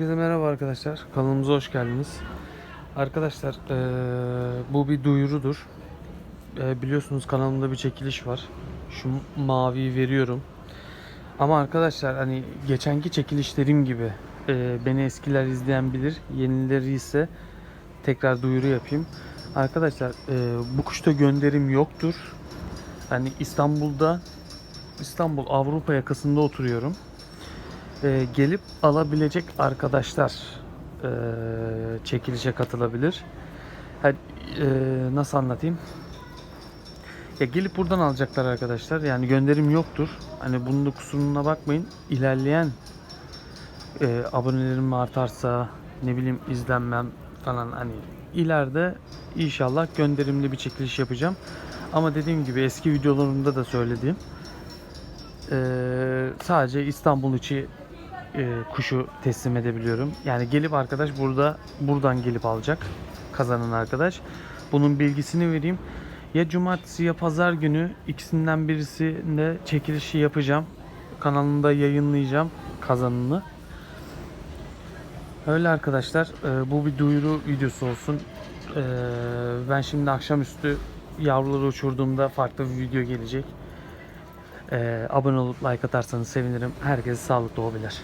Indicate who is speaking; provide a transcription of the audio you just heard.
Speaker 1: Herkese merhaba arkadaşlar. Kanalımıza hoş geldiniz. Arkadaşlar eee, bu bir duyurudur. Eee, biliyorsunuz kanalımda bir çekiliş var. Şu maviyi veriyorum. Ama arkadaşlar hani geçenki çekilişlerim gibi eee, beni eskiler izleyen bilir. Yenileri ise tekrar duyuru yapayım. Arkadaşlar eee, bu kuşta gönderim yoktur. Hani İstanbul'da İstanbul Avrupa yakasında oturuyorum e, gelip alabilecek arkadaşlar e, çekilişe katılabilir. Ha, e, nasıl anlatayım? Ya gelip buradan alacaklar arkadaşlar. Yani gönderim yoktur. Hani bunun da kusuruna bakmayın. İlerleyen e, abonelerim artarsa ne bileyim izlenmem falan hani ileride inşallah gönderimli bir çekiliş yapacağım. Ama dediğim gibi eski videolarımda da söylediğim e, sadece İstanbul içi e, kuşu teslim edebiliyorum. Yani gelip arkadaş burada buradan gelip alacak kazanan arkadaş. Bunun bilgisini vereyim. Ya cumartesi ya pazar günü ikisinden birisinde çekilişi yapacağım. Kanalımda yayınlayacağım kazanını. Öyle arkadaşlar. e, bu bir duyuru videosu olsun. E, ben şimdi akşamüstü yavruları uçurduğumda farklı bir video gelecek. E, abone olup like atarsanız sevinirim. Herkese sağlıklı hobiler.